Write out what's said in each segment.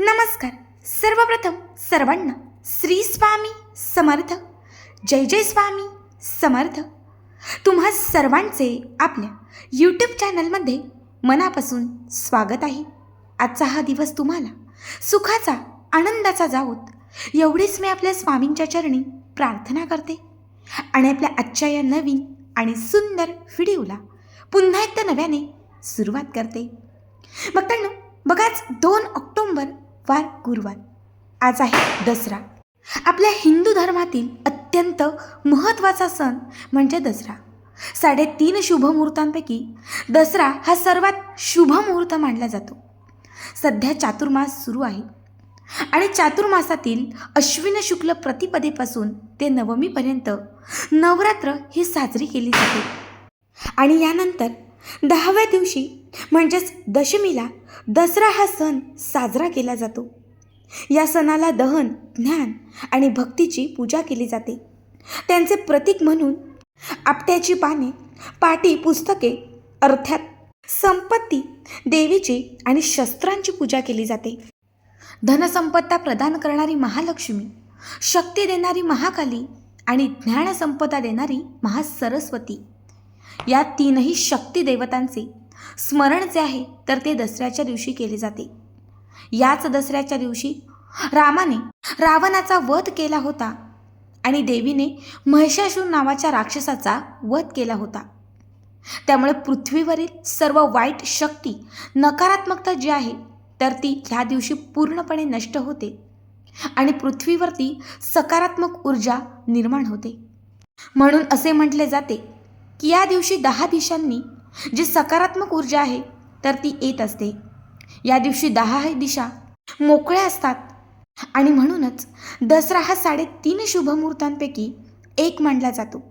नमस्कार. सर्वप्रथम सर्वांना श्री स्वामी समर्थ. जय जय स्वामी समर्थ. तुम्हा सर्वांचे आपल्या यूट्यूब चॅनलमध्ये मनापासून स्वागत आहे. आजचा हा दिवस तुम्हाला सुखाचा आनंदाचा जाऊत एवढीच मी आपल्या स्वामींच्या चरणी प्रार्थना करते. आणि आपल्या आजच्या या नवीन आणि सुंदर व्हिडिओला पुन्हा एकदा नव्याने सुरुवात करते. बघताना बघाच दोन ऑक्टोंबर वार गुरुवार. आज आहे दसरा. आपल्या हिंदू धर्मातील अत्यंत महत्त्वाचा सण म्हणजे दसरा. साडेतीन शुभमुहूर्तांपैकी दसरा हा सर्वात शुभ मुहूर्त मानला जातो. सध्या चातुर्मास सुरू आहे. आणि चातुर्मासातील अश्विन शुक्ल प्रतिपदेपासून ते नवमीपर्यंत नवरात्र ही साजरी केली जाते. आणि यानंतर दहाव्या दिवशी म्हणजेच दशमीला दसरा हा सण साजरा केला जातो. या सणाला दहन ज्ञान आणि भक्तीची पूजा केली जाते. त्यांचे प्रतीक म्हणून आपट्याची पाने पाटी पुस्तके अर्थात संपत्ती देवीची आणि शस्त्रांची पूजा केली जाते. धनसंपत्ता प्रदान करणारी महालक्ष्मी शक्ती देणारी महाकाली आणि ज्ञानसंपदा देणारी महासरस्वती. या तीनही शक्ती देवतांचे स्मरण जे आहे तर ते दसऱ्याच्या दिवशी केले जाते. याच दसऱ्याच्या दिवशी रामाने रावणाचा वध केला होता आणि देवीने महिषासूर नावाच्या राक्षसाचा वध केला होता. त्यामुळे पृथ्वीवरील सर्व वाईट शक्ती नकारात्मकता जी आहे तर ती ह्या दिवशी पूर्णपणे नष्ट होते आणि पृथ्वीवरती सकारात्मक ऊर्जा निर्माण होते. म्हणून असे म्हटले जाते की या दिवशी दहा दिशांनी जी सकारात्मक ऊर्जा आहे तर ती येत असते. या दिवशी दहा दिशा मोकळ्या असतात. आणि म्हणूनच दसरा हा साडेतीन शुभमुहूर्तांपैकी एक मानला जातो.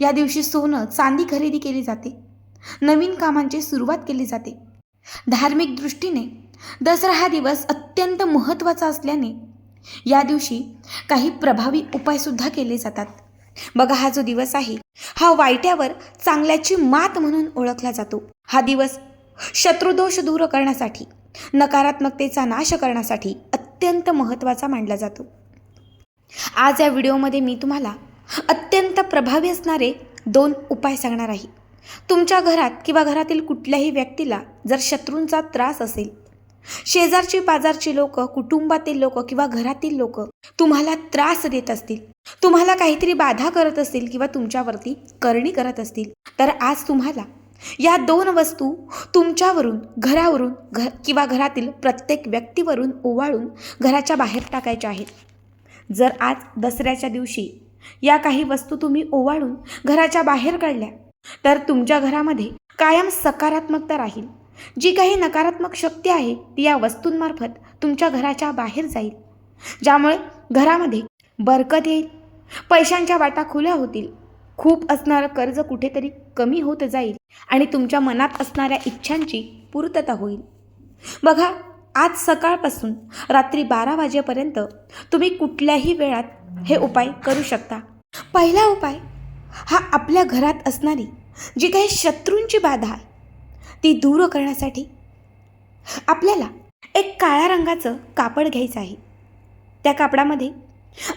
या दिवशी सोनं चांदी खरेदी केली जाते. नवीन कामांची सुरुवात केली जाते. धार्मिक दृष्टीने दसरा हा दिवस अत्यंत महत्त्वाचा असल्याने या दिवशी काही प्रभावी उपायसुद्धा केले जातात. बघा हा जो दिवस आहे हा वाईट्यावर चांगल्याची मात म्हणून ओळखला जातो. हा दिवस शत्रुदोष दूर करण्यासाठी नकारात्मकतेचा नाश करण्यासाठी अत्यंत महत्त्वाचा मानला जातो. आज या व्हिडिओमध्ये मी तुम्हाला अत्यंत प्रभावी असणारे दोन उपाय सांगणार आहे. तुमच्या घरात किंवा घरातील कुठल्याही व्यक्तीला जर शत्रूंचा त्रास असेल शेजारची बाजारची लोक कुटुंबातील लोक किंवा घरातील लोक तुम्हाला त्रास देत असतील तुम्हाला काहीतरी बाधा करत असतील किंवा तुमच्यावरती करणी करत असतील तर आज तुम्हाला या दोन वस्तू तुमच्यावरून घरावरून घर किंवा घरातील प्रत्येक व्यक्तीवरून ओवाळून घराच्या बाहेर टाकायच्या आहेत. जर आज दसऱ्याच्या दिवशी या काही वस्तू तुम्ही ओवाळून घराच्या बाहेर काढल्या तर तुमच्या घरामध्ये कायम सकारात्मकता राहील. जी काही नकारात्मक शक्ती आहे ती या वस्तूंमार्फत तुमच्या घराच्या बाहेर जाईल. ज्यामुळे घरामध्ये बरकत येईल. पैशांच्या वाटा खुल्या होतील. खूप असणारं कर्ज कुठेतरी कमी होत जाईल आणि तुमच्या मनात असणाऱ्या इच्छांची पूर्तता होईल. बघा आज सकाळपासून रात्री बारा वाजेपर्यंत तुम्ही कुठल्याही वेळात हे उपाय करू शकता. पहिला उपाय हा आपल्या घरात असणारी जी काही शत्रूंची बाधा आहे ती दूर करण्यासाठी आपल्याला एक काळ्या रंगाचं कापड घ्यायचं आहे. त्या कापडामध्ये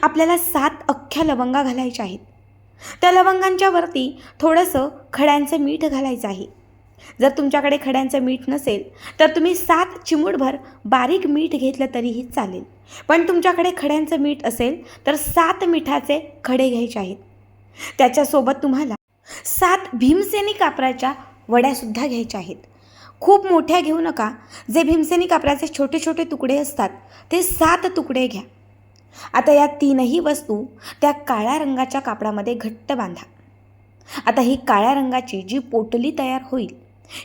आपल्याला सात अख्ख्या लवंगा घालायच्या आहेत. त्या लवंगांच्या वरती थोडंसं खड्यांचं मीठ घालायचं आहे. जर तुमच्याकडे खड्यांचं मीठ नसेल तर तुम्ही सात चिमूटभर बारीक मीठ घेतलं तरीही चालेल. पण तुमच्याकडे खड्यांचं मीठ असेल तर सात मिठाचे खडे घ्यायचे आहेत. त्याच्यासोबत तुम्हाला सात भीमसेनी कापराच्या वड्यासुद्धा घ्यायच्या आहेत. खूप मोठ्या घेऊ नका. जे भीमसेनी कापडाचे छोटे छोटे तुकडे असतात ते सात तुकडे घ्या. आता या तीनही वस्तू त्या काळ्या रंगाच्या कापडामध्ये घट्ट बांधा. आता ही काळ्या रंगाची जी पोटली तयार होईल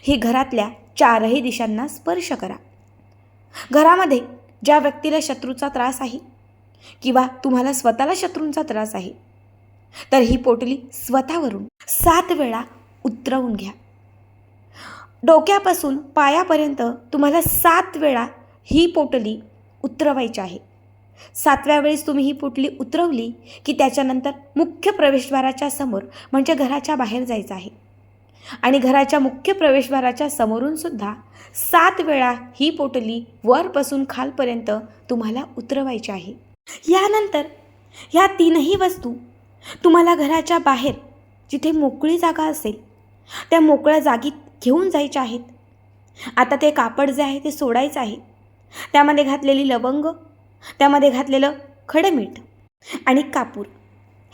ही घरातल्या चारही दिशांना स्पर्श करा. घरामध्ये ज्या व्यक्तीला शत्रूचा त्रास आहे किंवा तुम्हाला स्वतःला शत्रूंचा त्रास आहे तर ही पोटली स्वतःवरून सात वेळा उतरवून घ्या. डोक्यापासून पायापर्यंत तुम्हाला सात वेळा ही पोटली उतरवायची आहे. सातव्या वेळेस तुम्ही ही पोटली उतरवली की त्याच्यानंतर मुख्य प्रवेशद्वाराच्या समोर म्हणजे घराच्या बाहेर जायचं आहे. आणि घराच्या मुख्य प्रवेशद्वाराच्या समोरून सुद्धा सात वेळा ही पोटली वरपासून खालपर्यंत तुम्हाला उतरवायची आहे. यानंतर ह्या तीनही वस्तू तुम्हाला घराच्या बाहेर जिथे मोकळी जागा असेल त्या मोकळ्या जागीत घेऊन जायचे आहेत. आता ते कापड जे आहे ते सोडायचं आहे. त्यामध्ये घातलेली लवंग त्यामध्ये घातलेलं खडमीठ आणि कापूर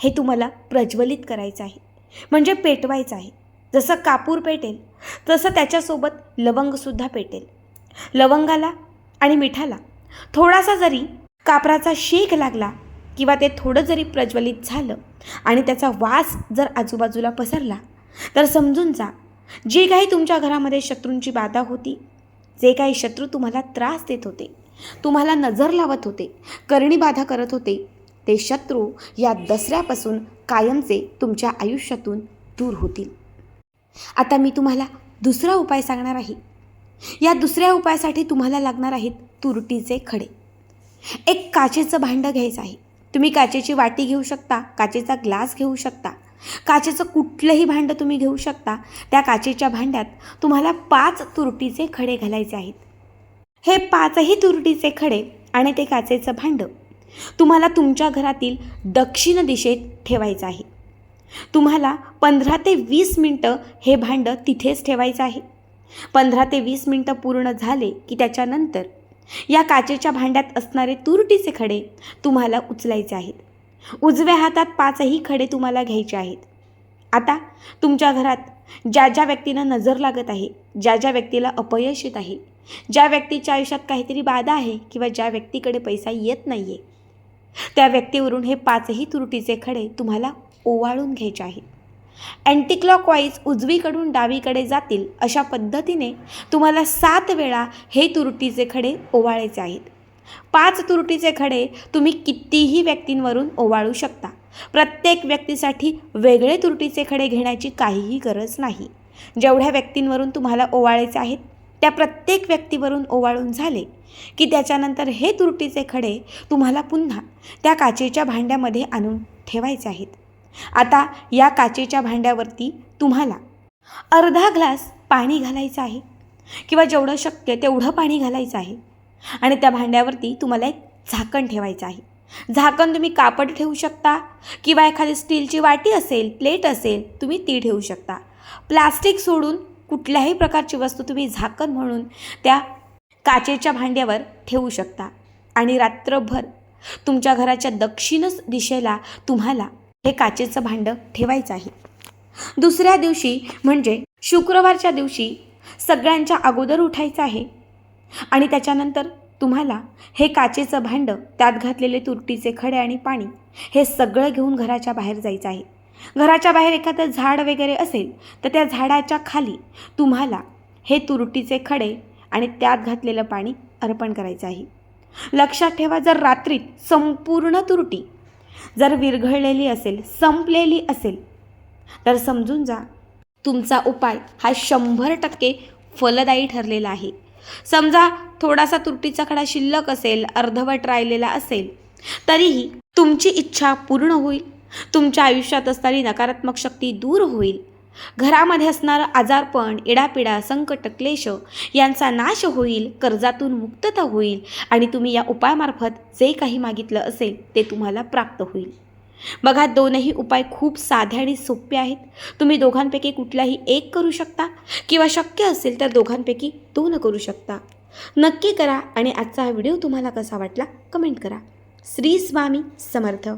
हे तुम्हाला प्रज्वलित करायचं आहे. म्हणजे पेटवायचं आहे. जसं कापूर पेटेल तसं त्याच्यासोबत लवंगसुद्धा पेटेल. लवंगाला आणि मिठाला थोडासा जरी कापराचा शेक लागला किंवा ते थोडं जरी प्रज्वलित झालं आणि त्याचा वास जर आजूबाजूला पसरला तर समजून जा जे काही तुमच्या घरामध्ये शत्रूंची बाधा होती जे काही शत्रू तुम्हाला त्रास देत होते तुम्हाला नजर लावत होते करणी बाधा करत होते ते शत्रू या दसऱ्यापासून कायमचे तुमच्या आयुष्यातून दूर होतील. आता मी तुम्हाला दुसरा उपाय सांगणार आहे. या दुसऱ्या उपायासाठी तुम्हाला लागणार आहेत तुरटीचे खडे. एक काचेचं भांडं घ्यायचं आहे. तुम्ही काचेची वाटी घेऊ शकता काचेचा ग्लास घेऊ शकता काचेचं कुठलंही भांडं तुम्ही घेऊ शकता त्या काचेच्या भांड्यात तुम्हाला पाच तुरटीचे खडे घालायचे आहेत. हे पाचही तुरटीचे खडे आणि ते काचेचं भांडं तुम्हाला तुमच्या घरातील दक्षिण दिशेत ठेवायचं आहे. तुम्हाला पंधरा ते वीस मिनटं हे भांडं तिथेच ठेवायचं आहे. पंधरा ते वीस मिनटं पूर्ण झाले की त्याच्यानंतर या काचेच्या भांड्यात असणारे तुरटीचे खडे तुम्हाला उचलायचे आहेत. उजव्या हातात पाचही खडे तुम्हाला घ्यायचे आहेत. आता तुमच्या घरात ज्या ज्या व्यक्तींना नजर लागत आहे ज्या ज्या व्यक्तीला अपयश येत आहे ज्या व्यक्तीच्या आयुष्यात काहीतरी बाधा आहे किंवा ज्या व्यक्तीकडे पैसा येत नाही आहे त्या व्यक्तीवरून हे पाचही त्रुटीचे खडे तुम्हाला ओवाळून घ्यायचे आहेत. अँटीक्लॉक वाईज उजवीकडून डावीकडे जातील अशा पद्धतीने तुम्हाला सात वेळा हे तुरटीचे खडे ओवाळायचे आहेत. पाच तुरटीचे खडे तुम्ही कितीही व्यक्तींवरून ओवाळू शकता. प्रत्येक व्यक्तीसाठी वेगळे तुरटीचे खडे घेण्याची काहीही गरज नाही. जेवढ्या व्यक्तींवरून तुम्हाला ओवाळायचे आहेत त्या प्रत्येक व्यक्तीवरून ओवाळून झाले की त्याच्यानंतर हे तुरटीचे खडे तुम्हाला पुन्हा त्या काचेच्या भांड्यामध्ये आणून ठेवायचे आहेत. आता या काचेच्या भांड्यावरती तुम्हाला अर्धा ग्लास पाणी घालायचं आहे किंवा जेवढं शक्य तेवढं पाणी घालायचं आहे. आणि त्या भांड्यावरती तुम्हाला एक झाकण ठेवायचं आहे. झाकण तुम्ही कापड ठेवू शकता किंवा एखादी स्टीलची वाटी असेल प्लेट असेल तुम्ही ती ठेवू शकता. प्लास्टिक सोडून कुठल्याही प्रकारची वस्तू तुम्ही झाकण म्हणून त्या काचेच्या भांड्यावर ठेवू शकता. आणि रात्रभर तुमच्या घराच्या दक्षिणच दिशेला तुम्हाला हे काचेचं भांडं ठेवायचं आहे. दुसऱ्या दिवशी म्हणजे शुक्रवारच्या दिवशी सगळ्यांच्या अगोदर उठायचं आहे. आणि त्याच्यानंतर तुम्हाला हे काचेचं भांडं त्यात घातलेले तुरटीचे खडे आणि पाणी हे सगळं घेऊन घराच्या बाहेर जायचं आहे. घराच्या बाहेर एखादं झाड वगैरे असेल तर त्या झाडाच्या खाली तुम्हाला हे तुरटीचे खडे आणि त्यात घातलेलं पाणी अर्पण करायचं आहे. लक्षात ठेवा जर रात्रीत संपूर्ण तुरटी जर विरघळलेली असेल संपलेली असेल तर समजून जा तुमचा उपाय हा शंभर टक्के फलदायी ठरलेला आहे. समजा थोडासा तुरटीचा खडा शिल्लक असेल अर्धवट राहिलेला असेल तरीही तुमची इच्छा पूर्ण होईल. तुमच्या आयुष्यात असणारी नकारात्मक शक्ती दूर होईल. घरामध्ये असणारं आजारपण इडापिडा संकट क्लेश यांचा नाश होईल कर्जातून मुक्तता होईल आणि तुम्ही या उपायामार्फत जे काही मागितलं असेल ते तुम्हाला प्राप्त होईल. बघा दोनही उपाय खूप साधे आणि सोपे आहेत. तुम्ही दोघांपैकी कुठलाही एक करू शकता किंवा शक्य असेल तर दोघांपैकी दोन करू शकता. नक्की करा आणि आजचा हा व्हिडिओ तुम्हाला कसा वाटला कमेंट करा. श्री स्वामी समर्थ.